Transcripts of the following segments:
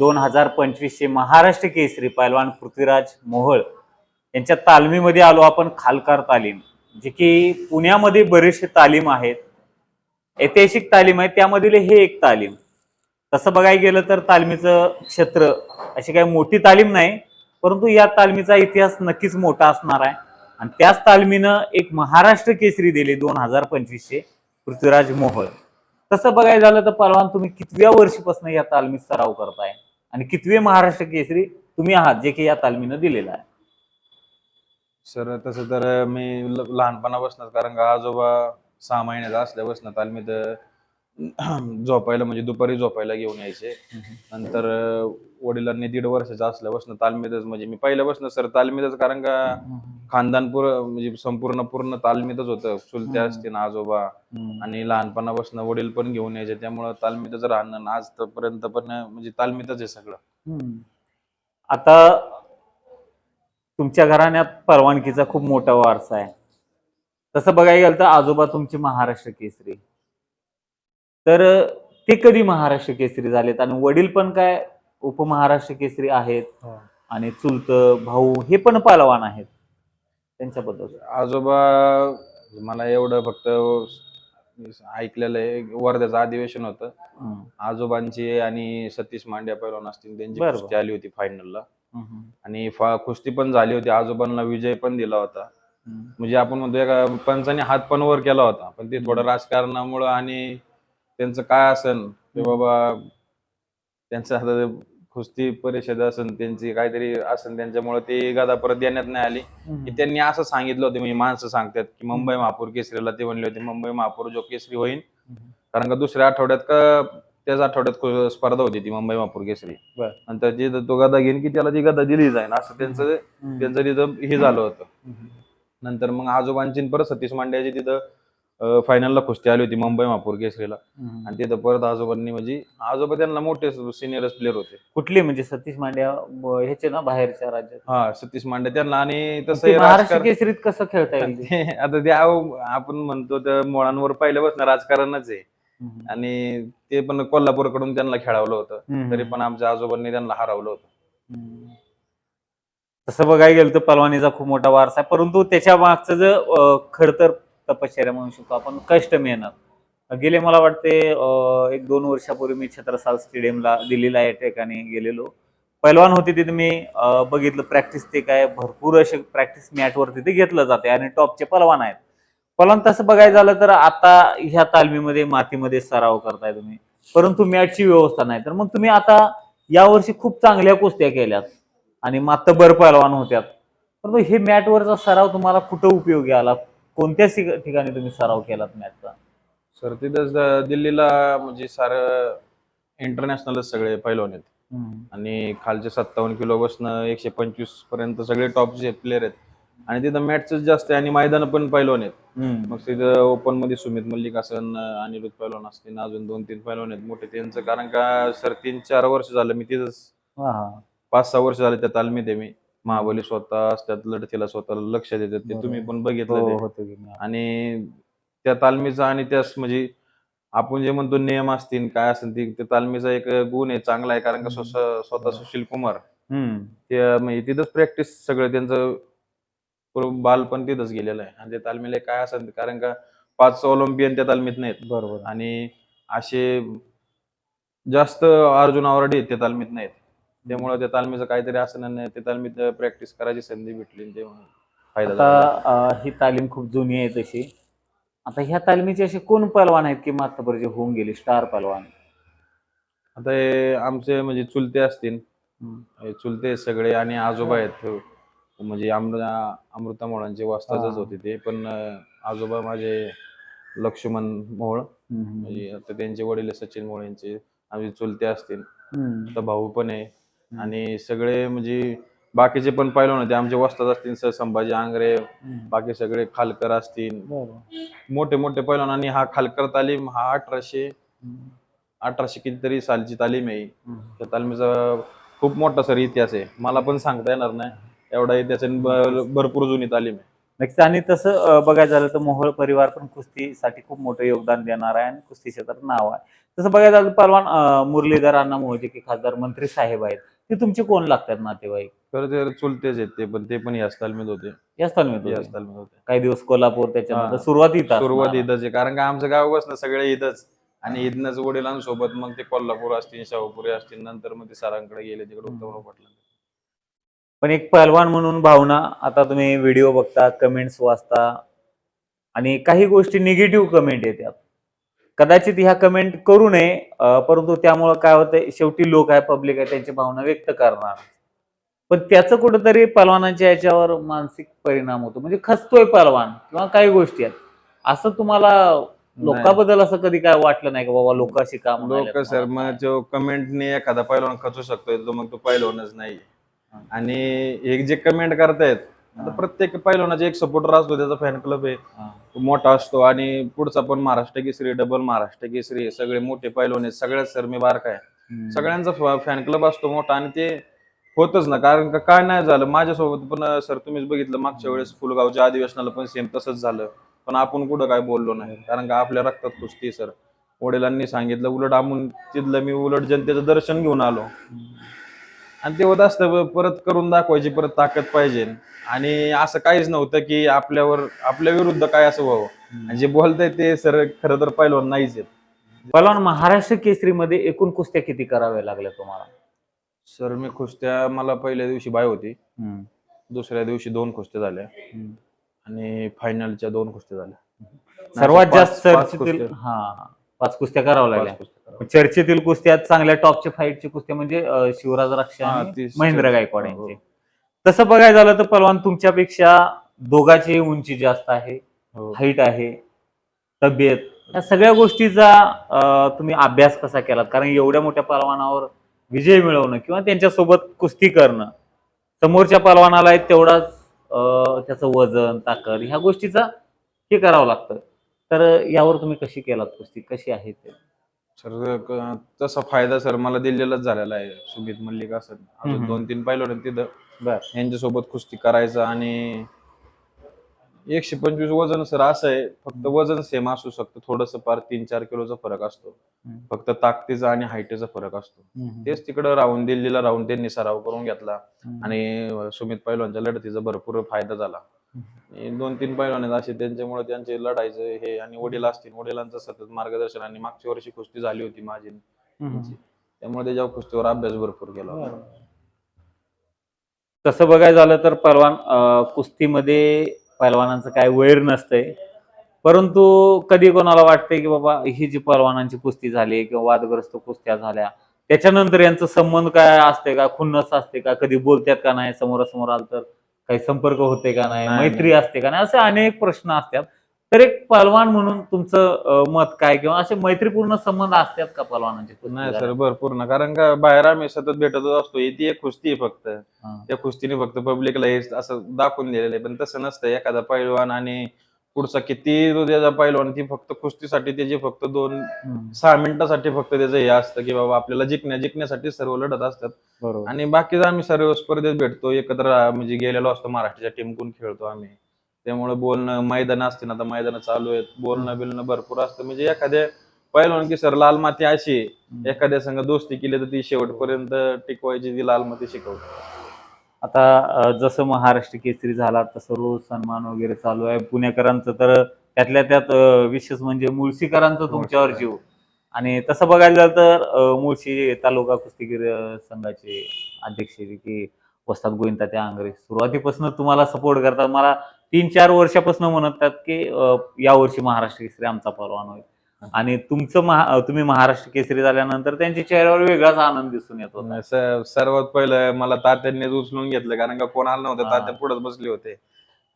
दोन हजार पंचवीसशे महाराष्ट्र केसरी पैलवान पृथ्वीराज मोहळ यांच्या तालमीमध्ये आलो आपण खालकार तालीम जे की पुण्यामध्ये बरेचसे तालीम आहेत. ऐतिहासिक तालीम आहे त्यामधील हे एक तालीम. तसं बघायला गेलं तर तालमीचं क्षेत्र अशी काही मोठी तालीम नाही परंतु या तालमीचा इतिहास नक्कीच मोठा असणार आहे. आणि त्याच तालमीनं एक महाराष्ट्र केसरी दिली दोन हजार पंचवीसशे पृथ्वीराज मोहळ. तसं बघायला झालं तर परवान तुम्ही कितव्या वर्षीपासून या तालमीत सराव करताय? आणि कितवे महाराष्ट्र केसरी तुम्ही आहात जे की या तालमीनं दिलेला आहे. सर तसं तर मी ल- लहानपणापासूनच कारण का आजोबा सहा महिन्याचा असल्यापासून तालमीत झोपायला म्हणजे दुपारी झोपायला घेऊन यायचे. नंतर वडिलांनी दीड वर्षाचा असल्यापासून तालमीतच म्हणजे मी पहिल्यापासून सर तालमीतच कारण का खानदान पूर म्हणजे संपूर्ण पूर्ण तालमीतच होतं. चुलते हम्म. असतील आजोबा आणि लहानपणापासून वडील पण घेऊन यायचे. त्यामुळं तालमीतच राहणं आजपर्यंत पण म्हणजे तालमीतच आहे सगळं. आता तुमच्या घराण्यात परवानगीचा खूप मोठा वारसा आहे. तसं बघायला गेलं तर आजोबा तुमचे महाराष्ट्र केसरी. तर ते कधी महाराष्ट्र केसरी झालेत आणि वडील पण काय उपमहाराष्ट्र केसरी आहेत हो. आणि चुलत भाऊ हे पण पहलवान आहेत त्यांच्याबद्दल आजोबा मला एवढं फक्त ऐकलेलं आहे वर्ध्याचं अधिवेशन होतं. आजोबांची आणि सतीश मांड्या पैलवान असतील त्यांची. कुस्ती आली होती फायनलला. आणि कुस्ती पण झाली होती आजोबांना विजय पण दिला होता. म्हणजे आपण म्हणतो पंचाने हात पण वर केला होता पण ते थोडं राजकारणामुळं आणि त्यांचं काय असन? ते बाबा त्यांचं आता ते कुस्ती परिषद असन त्यांची काहीतरी असन त्यांच्यामुळे ते गादा परत देण्यात नाही आली. की त्यांनी असं सांगितलं होतं म्हणजे माणसं सांगतात की मुंबई महापौर केसरीला ते म्हणले होते मुंबई महापौर जो केसरी होईल कारण का दुसऱ्या आठवड्यात का त्याच आठवड्यात स्पर्धा होती ती मुंबई महापौर केसरी. नंतर जे तो गदा घेईन की त्याला ती गदा दिली जाईल असं त्यांचं. त्यांचं तिथं हे झालं होतं. नंतर मग आजोबांची परत सतीश मांड्याची तिथं फायनलला कुस्ती आली होती मुंबई महापौर केसरीला. आणि तिथं परत आजोबांनी म्हणजे आजोबा त्यांना मोठे सिनियर प्लेअर होते कुठली म्हणजे सतीश मांड्या ब- ह्याचे ना बाहेरच्या राज्यात हा सतीश मांडे त्यांना आणि तसं ते हे महाराष्ट्र राजकारण- केसरीत कसं खेळता येईल ते? आता ते आव- आपण म्हणतो त्या मुळांवर पहिल्यापासून राजकारणच आहे हम्म. आणि ते पण कोल्हापूरकडून त्यांना खेळवलं होतं हम्म. तरी पण आमच्या आजोबांनी त्यांना हरवलं होतं हम्म. तसं बघायला गेलं तर पलवानीचा खूप मोठा वारसा आहे परंतु त्याच्या मागचं जे अं, खडतर तपश्चर्या म्हणू शकतो. आपण कष्ट मेहनत गेले मला वाटते एक दोन वर्षापूर्वी मी छत्रसाल स्टेडियमला दिल्लीला या ठिकाणी गेलेलो. पैलवान होते तिथे मी बघितलं प्रॅक्टिस ते काय भरपूर असे प्रॅक्टिस मॅटवर तिथे घेतलं जाते आणि टॉपचे पलवान आहेत. पलवान तसं बघायला झालं तर आता ह्या तालमीमध्ये मातीमध्ये सराव करताय तुम्ही. परंतु मॅटची व्यवस्था नाही. तर मग तुम्ही आता यावर्षी खूप चांगल्या कुस्त्या केल्यात आणि मातबर पहलवान होत्यात. परंतु हे मॅटवरचा सराव तुम्हाला कुठं उपयोगी आला? कोणत्या ठिक- ठिकाणी तुम्ही सराव केलात मॅटचा सर तिथंच द- दिल्लीला म्हणजे सारं इंटरनॅशनलच सगळे पैलवान आहेत. आणि खालचे सत्तावन्न किलो बसन एकशे पंचवीसपर्यंत सगळे टॉपचे प्लेअर आहेत. आणि तिथं मॅचच जास्त आहे आणि मैदान पण पैलवान आहेत. मग तिथं ओपनमध्ये सुमित मल्लिक असन अनिरुद्ध पैलवान असतील अजून दोन तीन पैलवान आहेत मोठे त्यांचं. कारण का सर तीन चार वर्ष झालं मी तिथंच. पाच सहा वर्ष झाले त्या तालमीत आहे मी. महाबली स्वतः असतात लढतीला स्वतः लक्ष देतात ते बरोबर. तुम्ही पण हो, बघितलं ते. होतं की नाही. आणि त्या तालमीचा आणि त्यास म्हणजे आपण जे म्हणतो नियम असतील काय असतील ते त्या तालमीचा एक गुण आहे चांगला आहे कारण का स्व- स्वतः सुशील कुमार हम्म. ते म्हणजे तिथंच प्रॅक्टिस सगळं त्यांचं पूर्ण बालपण तिथंच गेलेलं आहे आणि त्या तालमीला काय असेल ते- कारण का पाच ऑलिम्पियन त्या तालमीत नाहीत बरोबर आणि असे जास्त अर्जुन आवराडी आहेत त्या तालमीत नाहीत त्यामुळे त्या तालमीचं काहीतरी असं नाही त्या तालमीत प्रॅक्टिस करायची संधी भेटली ते फायदा आता अं, ही तालीम खूप जुनी आहे तशी. आता ह्या तालमीचे असे कोण पहलवान आहेत की मातबर जे होऊन गेले स्टार पहलवान? आता हे आमचे म्हणजे चुलते असतील. हम्म. हे चुलते आहेत सगळे आणि आजोबा आहेत. म्हणजे अमृता अमृता मोळांचे हा. होते ते पण अं, आजोबा माझे लक्ष्मण मोळ. म्हणजे आता त्यांचे वडील आहे सचिन मोळ यांचे आमचे चुलते असतील. हम्म. आता भाऊ पण आहे. आणि सगळे म्हणजे बाकीचे पण पाहिलं होते आमचे वस्ताद असतील सर संभाजी आंग्रे. बाकी सगळे खालकर असतील. मोठे मोठे पैलवान आणि हा खालकर तालीम हा अठराशे. अठराशे कितीतरी सालची तालीम आहे. त्या तालमीचा खूप मोठा सर इतिहास आहे मला पण सांगता येणार नाही एवढा इतिहास भरपूर जुनी तालीम आहे नक्कीच आणि तसं बघायचं झालं तर मोहोळ परिवार पण कुस्तीसाठी खूप मोठं योगदान देणार आहे आणि कुस्ती क्षेत्रात नाव आहे तसं बघायचं झालं अं, मुरलीधर अण्णा मोहोजे की खासदार मंत्री साहेब आहेत ते तुमचे कोण लागतात नातेवाईक? खरं ते चुलतेच आहेत ते पण ते पण या तालमीत होते. या स्थान या तालमीत होते. काही दिवस कोल्हापूर त्याच्यानंतर हा. सुरुवात इथं सुरुवात. इथंच आहे. कारण का आमचं गाव बसणं सगळे इथंच. आणि इथनच वडिलांसोबत मग ते कोल्हापूर असतील शाहूपुरी असतील नंतर मग ते सरांकडे गेले तिकडे हम्म. उत्तमराव पाटला पण एक पहलवान म्हणून भावना आता तुम्ही व्हिडिओ बघता कमेंट्स वाचता आणि काही गोष्टी निगेटिव्ह कमेंट येतात. कदाचित ह्या कमेंट करू नये परंतु त्यामुळं काय होतंय शेवटी लोक आहे पब्लिक आहे त्यांची भावना व्यक्त करणार. पण त्याचं कुठंतरी पहलवानांच्या याच्यावर मानसिक परिणाम होतो. म्हणजे खचतोय पहलवान किंवा काही गोष्टी आहेत. असं तुम्हाला लोकांबद्दल असं कधी काय वाटलं नाही का बाबा लोक अशी का म्हणायला लोक सर मग जो कमेंटने एखादा पैलवान खचू शकतोय तो मग तो पैलवानच नाही. आणि हे जे कमेंट करतायत आता प्रत्येक पैलवानाचा एक सपोर्टर असतो त्याचा फॅन क्लब आहे. तो मोठा असतो आणि पुढचा पण महाराष्ट्र केसरी डबल महाराष्ट्र केसरी हे सगळे मोठे पैलवान आहेत. सगळ्यात सर मी बारका आहे. सगळ्यांचा फॅन क्लब असतो मोठा आणि ते होतच ना. कारण का काय नाही झालं माझ्यासोबत पण सर तुम्हीच बघितलं मागच्या वेळेस फुलगावच्या अधिवेशनाला पण सेम तसंच झालं. पण आपण कुठं काय बोललो नाही. कारण का आपल्या रक्तात कुस्ती सर. वडिलांनी सांगितलं उलट आपण तिथलं मी उलट जनतेचं दर्शन घेऊन आलो. आणि ते होत असतं परत करून दाखवायची परत ताकद पाहिजे. आणि असं काहीच नव्हतं की आपल्यावर आपल्या विरुद्ध काय असं व्हावं. आणि जे बोलताय ते सर खरं तर पहिलवान नाहीच आहेत. पहलवान महाराष्ट्र केसरीमध्ये एकूण कुस्त्या किती कराव्या लागल्या तुम्हाला? सर मी कुस्त्या मला पहिल्या दिवशी बाय होती. दुसऱ्या दिवशी दोन कुस्त्या झाल्या. आणि फायनलच्या दोन कुस्त्या झाल्या. सर्वात जास्त. हा. पाच कुस्त्या कराव्या पाच लागल्या. चर्चेतील कुस्त्या चांगल्या टॉपच्या फाईटची कुस्त्या म्हणजे शिवराज रक्षा महेंद्र. गायकवाड हो, हो. यांचे तसं बघायला झालं तर पलवान तुमच्यापेक्षा दोघाची उंची जास्त आहे हो. हाईट आहे तब्येत या सगळ्या गोष्टीचा तुम्ही अभ्यास कसा केलात कारण एवढ्या मोठ्या पलवानावर विजय मिळवणं किंवा त्यांच्यासोबत कुस्ती करणं समोरच्या पलवानाला तेवढाच त्याचं वजन ताकद ह्या गोष्टीचा हे करावं लागतं तर यावर तुम्ही कशी केलात कुस्ती? कशी आहे ते? सर क- तसा फायदा सर मला दिलेलाच झालेला आहे. सुमित मल्लिक असं. अजून हम्म. दोन तीन पाहिलं तिथं. बर. यांच्यासोबत कुस्ती करायचं आणि एकशे पंचवीस वजन सर असं आहे. फक्त वजन सेम असू शकतं. थोडस फार तीन चार किलोचा फरक असतो. हम्म. फक्त ताकदीचा आणि हाईटचा फरक असतो. तेच तिकडं राहून दिल्लीला राहून त्यांनी सराव करून घेतला. आणि सुमित पैलवानच्या लढतीचा भरपूर फायदा झाला. दोन तीन पैलवान आहेत असे त्यांच्यामुळे त्यांचे लढायचं हे आणि वडील असतील वडिलांचं सतत मार्गदर्शन आणि मागच्या वर्षी कुस्ती झाली होती माझी. त्यामुळे त्याच्यावर कुस्तीवर अभ्यास भरपूर केला होता. तसं बघायला झालं तर पहलवान अं, कुस्तीमध्ये पहलवानांचं काय वैर नसतंय. परंतु कधी कोणाला वाटतंय की बाबा ही जी पहलवानांची कुस्ती झाली किंवा वादग्रस्त कुस्त्या झाल्या त्याच्यानंतर यांचं संबंध काय असते का? खुन्नस असते का? कधी बोलतात का नाही? समोरासमोर आलं तर काही संपर्क होते का नाही मैत्री असते का नाही असे अनेक प्रश्न असतात. तर एक पहलवान म्हणून तुमचं मत काय किंवा असे मैत्रीपूर्ण संबंध असतात का पहलवानांचे? कुस्ती नाही सर? भरपूर ना. कारण का बाहेर आम्ही सतत भेटतच असतो. ही ती एक कुस्ती आहे फक्त. त्या कुस्तीने फक्त पब्लिकला हे असं दाखवून दिलेलं आहे. पण तसं नसतं. एखादा पैलवान आणि पुढचा किती तो त्याचा पैलवान ती फक्त कुस्तीसाठी त्याची फक्त दोन. सहा मिनिटासाठी फक्त त्याचं हे असतं की बाबा आपल्याला जिंकण्या जिंकण्यासाठी सर्व लढत असतात. बरोबर. आणि बाकीचं आम्ही सर्व स्पर्धेत भेटतो एकत्र म्हणजे गेलेलो असतो महाराष्ट्राच्या टीमकडून खेळतो आम्ही. त्यामुळे बोलणं मैदान असतील आता मैदान चालू आहेत. बोलणं बिलणं भरपूर असतं. म्हणजे एखाद्या पैलवान की सर लाल माती अशी आहे, एखाद्या संघ दोस्ती केली तर ती शेवटपर्यंत टिकवायची ती लाल माती शिकवतो. आता जसं महाराष्ट्र केसरी झाला तसं रोज सन्मान वगैरे चालू आहे. पुणेकरांचं तर त्यातल्या त्यात विशेष म्हणजे मुळशीकरांचं तुमच्यावर जीव. आणि तसं बघायला झालं तर मुळशी तालुका कुस्तीगीर संघाचे अध्यक्ष की वस्ताद गोविंदा त्या आंग्रे सुरुवातीपासून तुम्हाला सपोर्ट करतात. मला तीन चार वर्षापासून म्हणतात की यावर्षी महाराष्ट्र केसरी आमचा परवान होईल. आणि तुमचं महा तुम्ही महाराष्ट्र केसरी झाल्यानंतर त्यांच्या चेहऱ्यावर वेगळाच आनंद दिसून येत स- सर्वात पहिलं मला तात्यांनीच उचलून घेतलं कारण का कोण आलं नव्हतं हा. तात्या पुढेच बसले होते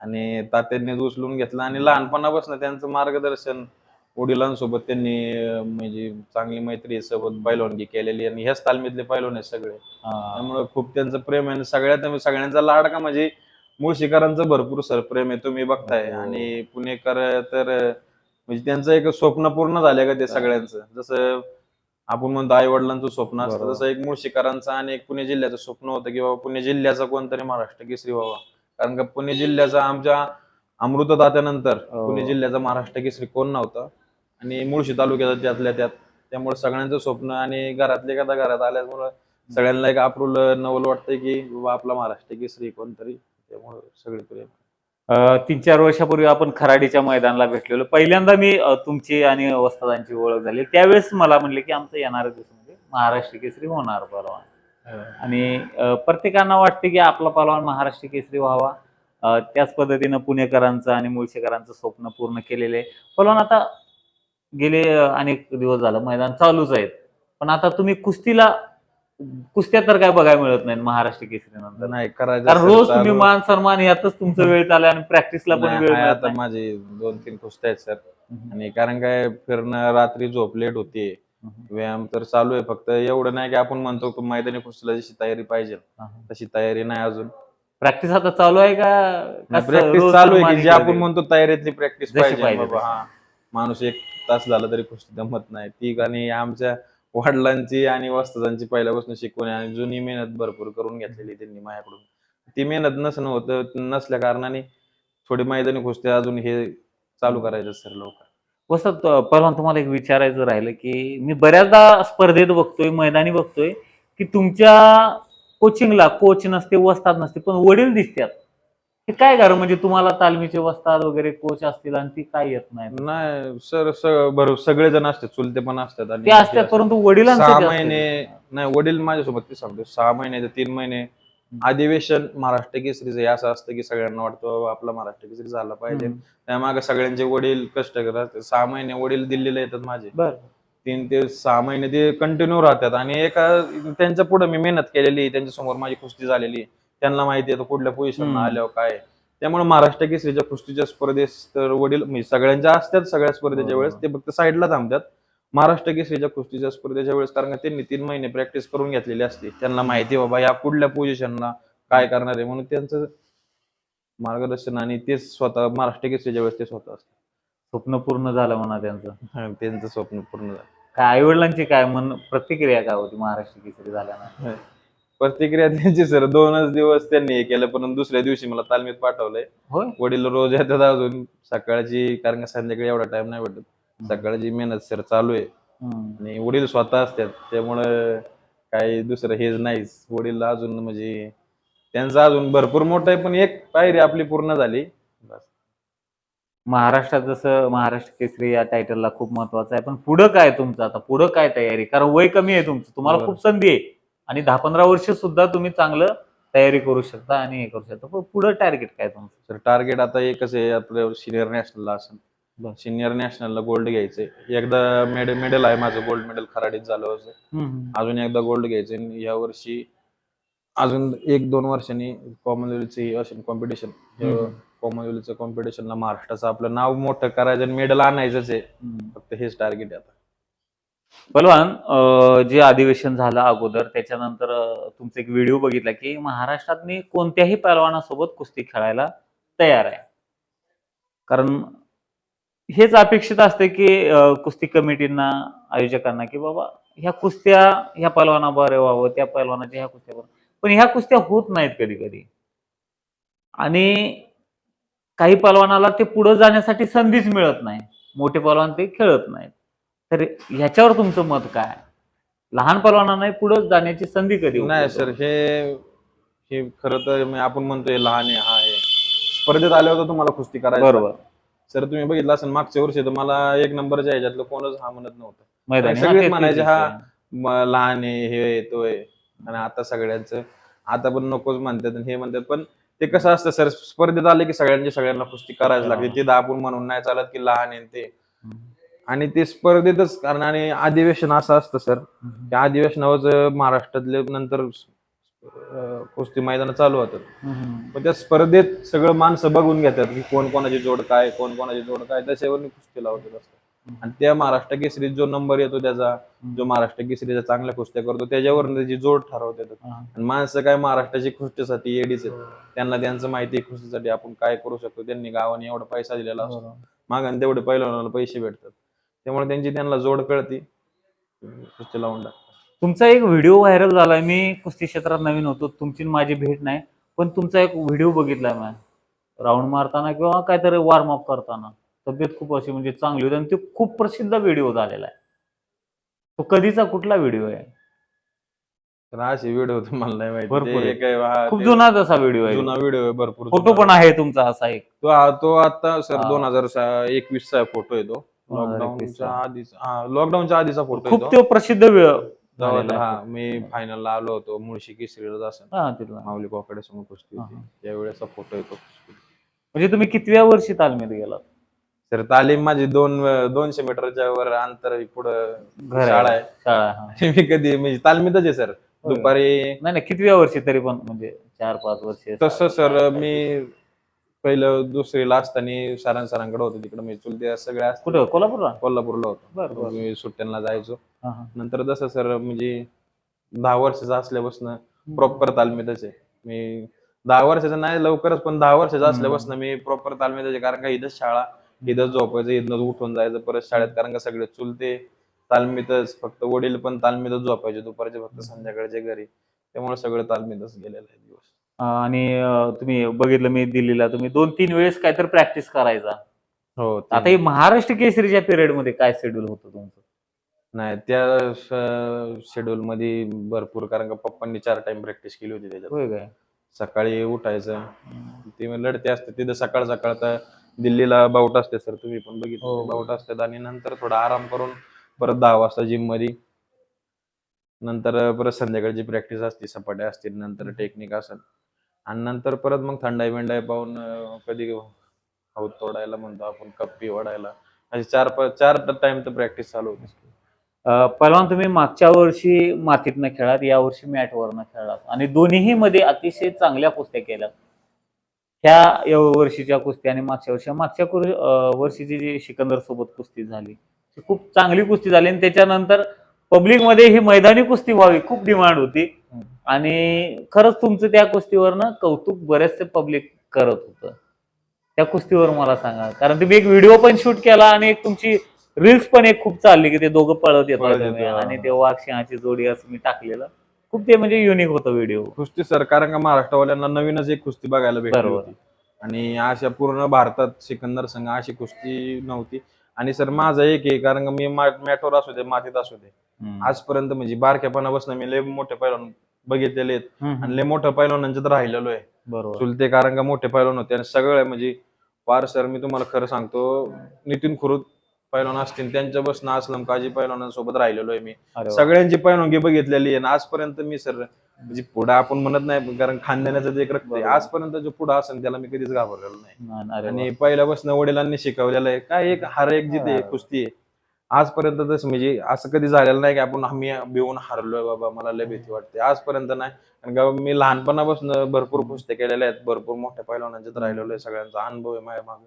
आणि तात्यांनीच उचलून घेतलं आणि लहानपणापासून त्यांचं मार्गदर्शन वडिलांसोबत त्यांनी अं, म्हणजे चांगली मैत्री सोबत पैलवानगी केलेली आणि ह्याच तालमीतले पैलवान आहेत सगळे हा. त्यामुळे खूप त्यांचं प्रेम आहे आणि सगळ्यात सगळ्यांचा लाडका म्हणजे मुळशीकरांचं भरपूर सर प्रेम आहे तुम्ही बघताय हो. आणि पुणेकर तर म्हणजे त्यांचं एक स्वप्न पूर्ण झालंय का ते सगळ्यांचं? जसं आपण म्हणतो आई वडिलांचं स्वप्न असतं. तसं एक मुळशीकरांचं आणि एक पुणे जिल्ह्याचं स्वप्न होतं की बाबा पुणे जिल्ह्याचा कोणतरी महाराष्ट्र केसरी व्हावा. कारण का पुणे जिल्ह्याचा आमच्या अमृत दात्यानंतर हो. पुणे जिल्ह्याचा महाराष्ट्र केसरी कोण नव्हता? आणि मुळशी तालुक्याचा त्यातल्या त्यात. त्यामुळे सगळ्यांचं स्वप्न आणि घरातले एखादा घरात आल्यामुळं सगळ्यांना एक आपलं नवल वाटतंय की बाबा आपला महाराष्ट्र केसरी कोणतरी. त्यामुळे सगळे प्रेम तीन चार वर्षापूर्वी आपण खराडीच्या मैदानाला भेटलेलो. पहिल्यांदा मी तुमची आणि वस्तादांची ओळख झाली. त्यावेळेस मला म्हणले की आमचं येणाऱ्या दिवसामध्ये महाराष्ट्र केसरी होणार परवा आणि अ, प्रत्येकांना वाटते की आपला पहलवान महाराष्ट्र केसरी व्हावा. त्याच पद्धतीनं पुणेकरांचं आणि मुळशेकरांचं स्वप्न पूर्ण केलेले. आहे पहलवान आता गेले अनेक दिवस झालं मैदान चालूच आहेत. पण आता तुम्ही कुस्तीला कुस्त्या तर काय बघायला मिळत नाही महाराष्ट्र केसरी नंतर नाही करायचं कारण रोज तुम्ही मान सन्मान यातच तुमचा वेळ चालला आणि प्रॅक्टिसला पण वेळ मिळत आता. माझे दोन तीन कुस्त्या आहेत सर. आणि कारण काय फिरणं रात्री झोप लेट होते. व्यायाम तर चालू आहे फक्त एवढं नाही की आपण म्हणतो की मैदानी कुस्तीला जशी तयारी पाहिजे. तशी तयारी नाही अजून प्रॅक्टिस आता चालू आहे का का प्रॅक्टिस रोज चालू आहे सन्मान जे आपण म्हणतो तयारीतली प्रॅक्टिस जशी पाहिजे पाहिजे बाबा तशी. हा माणूस एक तास झाला तरी कुस्ती जमत नाही ती आणि आमच्या वडिलांची आणि वस्तादांची पहिल्यापासून शिकवण आहे आणि जुनी मेहनत भरपूर करून घेतलेली त्यांनी माझ्याकडून. ती मेहनत नसणं होतं नसल्या कारणाने थोडी मैदानी कुस्ती अजून हे चालू करायचं सर लवकर. वसंत परवान तुम्हाला एक विचारायचं राहिलं की मी बऱ्याचदा स्पर्धेत बघतोय मैदानी बघतोय की तुमच्या कोचिंगला कोच नसते वस्तात नसते पण वडील दिसतात. हे काय कारण? म्हणजे तुम्हाला तालमीचे वस्ताद वगैरे कोच असतील आणि ती काय येत नाही? नाही सर बरोबर सगळे जण असतात चुलते पण असतात आणि ते असतात परंतु वडिलांचं सहा महिने आहे. नाही वडील माझ्यासोबत ते सांगतो सहा महिने ते तीन महिने. अधिवेशन महाराष्ट्र केसरीचं हे असं असतं की सगळ्यांना वाटतं बाबा आपला महाराष्ट्र केसरी झाला पाहिजे. हम्म. त्यामागे सगळ्यांचे वडील कष्ट करतात. सहा महिने वडील दिल्लीला येतात माझे. बरं. तीन ते सहा महिने ते कंटिन्यू राहतात. आणि एका त्यांच्या पुढे मी मेहनत केलेली त्यांच्यासमोर माझी कुस्ती झालेली त्यांना माहिती आहे तो कुठल्या पोझिशन. आल्यावर काय त्यामुळे महाराष्ट्र केसरीच्या कुस्तीच्या स्पर्धेत तर वडील म्हणजे सगळ्यांच्या असतात सगळ्या स्पर्धेच्या. वेळेस ते फक्त साईडला थांबतात. महाराष्ट्र केसरीच्या कुस्तीच्या स्पर्धेच्या वेळेस कारण त्यांनी तीन महिने प्रॅक्टिस करून घेतलेली असते. त्यांना माहिती बाबा या कुठल्या पोझिशनला काय करणार आहे? म्हणून त्यांचं मार्गदर्शन आणि तेच स्वतः महाराष्ट्र केसरीच्या वेळेस ते स्वतः असतात. स्वप्न पूर्ण झालं म्हणा त्यांचं. त्यांचं स्वप्न पूर्ण झालं. काय आई वडिलांची काय मन प्रतिक्रिया काय होती महाराष्ट्र केसरी झाल्यानं? प्रतिक्रिया त्यांची सर. दोनच दिवस त्यांनी हे केलं पण दुसऱ्या दिवशी मला तालमीत पाठवलंय. होय? वडील रोज येतात अजून सकाळची कारण का संध्याकाळी एवढा टाइम नाही भेटत. सकाळची मेहनत सर चालू आहे. आणि वडील स्वतः असतात त्यामुळं काही दुसरं हेच नाहीच. वडील अजून म्हणजे त्यांचं अजून भरपूर मोठं आहे पण एक पायरी आपली पूर्ण झाली. बस. महाराष्ट्रात जसं महाराष्ट्र केसरी या टायटलला खूप महत्वाचं आहे पण पुढं काय तुमचं? आता पुढं काय तयारी? कारण वय कमी आहे तुमचं. तुम्हाला. खूप संधी आहे. आणि दहा पंधरा वर्ष सुद्धा तुम्ही चांगलं तयारी करू शकता आणि हे करू शकता. पण पुढं टार्गेट काय तुमचं? तर टार्गेट आता एकच आहे आपलं सिनियर नॅशनलला असं. सिनियर नॅशनलला गोल्ड घ्यायचंय. एकदा मेडल मेडल आहे माझं गोल्ड मेडल खराडीत झालं होतं अजून एकदा गोल्ड घ्यायचे आणि या वर्षी अजून एक दोन वर्षांनी कॉमनवेल्थची असेल कॉम्पिटिशन. कॉमनवेल्थचं कॉम्पिटिशनला महाराष्ट्राचं आपलं नाव मोठं करायचं आणि मेडल आणायचंच आहे. फक्त हेच टार्गेट आहे आता. बलवान जे अधिवेशन झालं अगोदर त्याच्यानंतर तुमचा एक व्हिडिओ बघितला की महाराष्ट्रात मी कोणत्याही पहलवानासोबत कुस्ती खेळायला तयार आहे. कारण हेच अपेक्षित असते की कुस्ती कमिटींना आयोजकांना की बाबा ह्या कुस्त्या ह्या पहलवाना बरे व्हावं त्या पैलवानाच्या ह्या कुस्त्या बरं पण ह्या कुस्त्या होत नाहीत कधी कधी आणि काही पहलवानाला ते पुढे जाण्यासाठी संधीच मिळत नाही. मोठे पहलवान ते खेळत नाहीत. तर ह्याच्यावर तुमचं मत काय? लहान पहलवानांना पुढे जाण्याची संधी कधी नाही सर हे हे खरं तर आपण म्हणतोय लहान आहे हा आहे. स्पर्धेत आल्यावर तुम्हाला कुस्ती? करायची? बरोबर. सर तुम्ही बघितलं असेल मागच्या वर्षी तर मला एक नंबरच्या ह्याच्यातलं कोणच हा म्हणत नव्हतं. ते- म्हणायचे, हा. लहान आहे हे आहे आणि आता सगळ्यांचं आता पण नकोच म्हणतात आणि हे म्हणतात. पण ते कसं असतं सर स्पर्धेत आले की सगळ्यांची सगळ्यांना कुस्ती करायला लागते. तिथं आपण म्हणून नाही चालत की लहान आहे ते. आणि ते स्पर्धेतच कारण आणि अधिवेशन असं असतं सर. त्या अधिवेशनावर महाराष्ट्रातले नंतर कुस्ती मैदान चालू होतात. पण त्या स्पर्धेत सगळं माणसं बघून घेतात की कोण कोणाची जोड काय कोण कोणाची जोड काय त्याच्यावर कुस्ती लावतात असतं. आणि त्या महाराष्ट्र केसरीत जो नंबर येतो त्याचा जो महाराष्ट्र केसरीचा चांगल्या कुस्त्या करतो त्याच्यावर त्याची जोड ठरवतात. आणि माणसं काय महाराष्ट्राची कुस्तीसाठी येडीच आहेत. त्यांना त्यांचं माहिती कुस्तीसाठी आपण काय करू शकतो त्यांनी गावाने एवढा पैसा दिलेला असतो. बरोबर. मागं तेवढे पहिलवानाला पैसे भेटतात. त्यामुळे त्यांची त्यांना जोड कळती. कुस्ती लावून टाकतात तुमचा एक व्हिडिओ व्हायरल झालाय मी कुस्ती क्षेत्रात नवीन होतो तुमची माझी भेट नाही पण तुमचा एक व्हिडिओ बघितलाय मी. राऊंड मारताना किंवा काहीतरी वॉर्मअप करताना. तब्येत खूप अशी म्हणजे चांगली होती आणि तो खूप प्रसिद्ध व्हिडिओ झालेला आहे. तो कधीचा कुठला व्हिडिओ आहे? तर असे व्हिडिओ तुम्हाला नाही माहिती. भरपूर ते आहे. एक आहे, हा, खूप ते जुना तसा व्हिडिओ आहे. जुना व्हिडिओ आहे भरपूर फोटो जुना. पण आहे तुमचा असा एक. तो हा- तो आता सर हा. दोन हजार एकवीस चा फोटो आहे तो. 2021 लॉकडाऊनच्या. आधीचा हा लॉकडाऊनच्या आधीचा फोटो खूप तो प्रसिद्ध वेळ तेव्हा तर. हा मी फायनलला आलो होतो मुळशी केसरीला असं हा तिथला माऊली कोकडे समोर कुस्ती होती हा. त्यावेळेचा फोटो येतो म्हणजे तुम्ही कितव्या वर्षी तालमीत गेलात तर तालीम माझी दोन दोनशे मीटरच्या वर अंतर पुढं घर. शाळा आहे शाळा हा. मी कधी म्हणजे तालमीतच आहे सर. दुपारी नाही नाही कितव्या वर्षी तरी पण म्हणजे चार पाच वर्ष तसं सर मी पहिलं दुसरीला असताना सरां सरांकडे होतो तिकडे मी चुलते सगळ्या असतात. कुठं? कोल्हापूरला? कोल्हापूरला होतो. बरं बरं. मी सुट्ट्यांना जायचो. हा, हा. नंतर जसं सर म्हणजे दहा वर्षाचा असल्यापासून प्रॉपर तालमीतच आहे. मी दहा वर्षाचं नाही लवकरच पण दहा वर्षाचं. असल्यापासून मी प्रॉपर तालमीतच आहे. कारण का इथंच शाळा इथंच झोपायचं इथनंच उठून जायचं परत शाळेत. कारण का सगळे चुलते तालमीतच फक्त वडील पण तालमीतच झोपायचे. दुपारचे फक्त संध्याकाळचे घरी. त्यामुळे सगळं तालमीतच गेलेलं आहे. आणि तुम्ही बघितलं मी दिल्लीला तुम्ही दोन तीन वेळेस काहीतरी प्रॅक्टिस करायचा. हो आता हे महाराष्ट्र केसरीच्या पिरियडमध्ये काय शेड्यूल होतं तुमचं? नाही त्या शेड्यूल मध्ये भरपूर कारण का पप्पांनी चार टाइम प्रॅक्टिस केली होती त्याच्यात. होय काय? सकाळी उठायचं ती लढते असते तिथं सकाळ सकाळ तर दिल्लीला बाऊट असते सर तुम्ही पण हो. बघितलं बाऊट असतात आणि नंतर थोडा आराम करून परत दहा वाजता जिममध्ये नंतर परत संध्याकाळची प्रॅक्टिस असते सपाट्या असतील नंतर टेक्निक असेल. आणि नंतर परत मग थंडाई बिंडाई पाहून कधी हौद तोडायला म्हणतो आपण कप्पी ओढायला असे चार चार टाइम तर प्रॅक्टिस चालू होती. पहिला पहिलवान तुम्ही मागच्या वर्षी मातीतनं खेळात या वर्षी मॅटवरनं खेळात. आणि दोन्ही मध्ये अतिशय चांगल्या कुस्त्या केल्यात. ह्या वर्षीच्या कुस्ती आणि मागच्या वर्षी. मागच्या वर्षीची जी सिकंदर सोबत कुस्ती झाली ती खूप चांगली कुस्ती झाली. आणि त्याच्यानंतर पब्लिकमध्ये ही मैदानी कुस्ती व्हावी खूप डिमांड होती. आणि खरंच तुमचं त्या कुस्तीवरनं कौतुक बरेचसे पब्लिक करत होतं. त्या कुस्तीवर मला सांगा. कारण तुम्ही एक व्हिडिओ पण शूट केला आणि एक तुमची रील्स पण एक खूप चालली की ते दोघं पळत येतात. आणि ते वाघ सिंहाची जोडी असं मी टाकलेलं. खूप ते म्हणजे युनिक होतं व्हिडिओ कुस्ती सर कारण का महाराष्ट्रवाल्यांना नवीनच एक कुस्ती बघायला भेटली आणि अशा पूर्ण भारतात सिकंदर संघ अशी कुस्ती नव्हती. आणि सर माझं एक आहे कारण मी मॅटवर असू दे मातीत असू दे. आजपर्यंत म्हणजे बारक्यापणापासून मी लय मोठे पैलवान बघितलेले आहेत आणि लय मोठ्या पैलवानांच्यात राहिलेलो आहे बरोबर चुलते कारण का मोठे पैलवान होते आणि सगळे म्हणजे पार सर मी तुम्हाला खरं सांगतो नितीन खुरुत पैलवान असतील त्यांच्या बसनं असलम काजी पैलवानांसोबत राहिलेलो आहे मी अरे वा. सगळ्यांची पैलवानगी बघितलेली आहे आणि आजपर्यंत मी सर म्हणजे पुढे आपण म्हणत नाही कारण खानदानाचं जे एक रक्त आहे बरोबर. आजपर्यंत जो पुढे असेल त्याला मी कधीच घाबरलेलो नाही नाही, अरे वा. आणि पहिल्यापासून वडिलांनी शिकवलेलं आहे काय एक हार एक जिथे हा. कुस्ती आहे आजपर्यंत तसं म्हणजे असं कधी झालेलं नाही की आपण आम्ही भिवून हारलोय बाबा मला लय भीती वाटते. आजपर्यंत नाही. कारण का मी लहानपणापासून भरपूर कुस्त्या केलेल्या आहेत. भरपूर मोठ्या पैलवानांच्यात राहिलेलो आहे. सगळ्यांचा अनुभव आहे माझ्या मागे.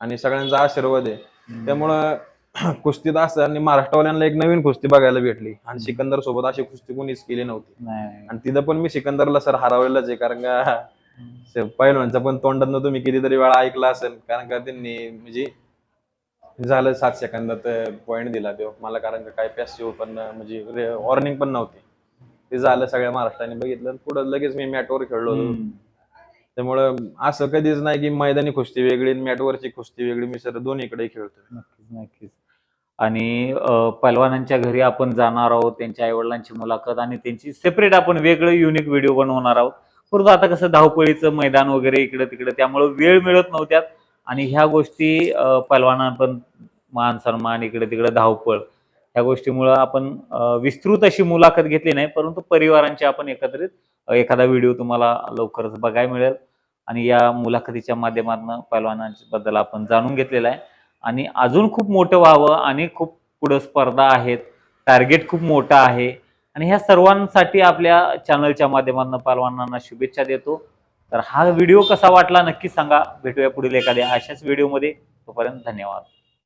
आणि सगळ्यांचा आशीर्वाद आहे. त्यामुळं कुस्तीत असं आणि महाराष्ट्रवाल्यांना एक नवीन कुस्ती बघायला भेटली. आणि सिकंदर सोबत अशी कुस्ती कोणीच केली नव्हती. आणि तिथं पण मी सिकंदरला सर हरवलेलंच आहे. कारण का पहिलवानचा पण तोंडात तुम्ही कितीतरी वेळा ऐकला असेल. कारण का त्यांनी म्हणजे झालं सात सेकंदात पॉईंट दिला तो. मला कारण का काय पॅसिव्ह पण म्हणजे वॉर्निंग पण नव्हती. ते झालं सगळ्या महाराष्ट्राने बघितलं. पुढे लगेच मी मॅटवर खेळलो होतो. त्यामुळं असं कधीच नाही की मैदानी कुस्ती वेगळी मॅटवरची कुस्ती वेगळी. मी सर दोन्हीकडे खेळतो नक्कीच नक्कीच. आणि अं, पहलवानांच्या घरी आपण जाणार आहोत. त्यांच्या आईवडिलांची मुलाखत आणि त्यांची सेपरेट आपण वेगळं युनिक व्हिडिओ बनवणार आहोत. परंतु आता कसं धावपळीचं मैदान वगैरे इकडे तिकडे त्यामुळे वेळ मिळत नव्हत्यात. आणि ह्या गोष्टी अं, पण मान सन्मान इकडे तिकडे धावपळ ह्या गोष्टीमुळं आपण विस्तृत अशी मुलाखत घेतली नाही परंतु परिवारांची आपण एकत्रित एखादा व्हिडिओ तुम्हाला लवकरच बघायला मिळेल. आणि या मुलाखतीच्या माध्यमातून पहलवानांबद्दल आपण जाणून घेतलेलं आहे. आणि अजून खूप मोठं व्हावं आणि खूप पुढं स्पर्धा आहेत टार्गेट खूप मोठं आहे. आणि ह्या सर्वांसाठी आपल्या चॅनलच्या माध्यमातून पहलवानांना शुभेच्छा देतो. तर हा व्हिडिओ कसा वाटला नक्की सांगा. भेटूया पुढील एखाद्या अशाच व्हिडिओमध्ये. तोपर्यंत धन्यवाद.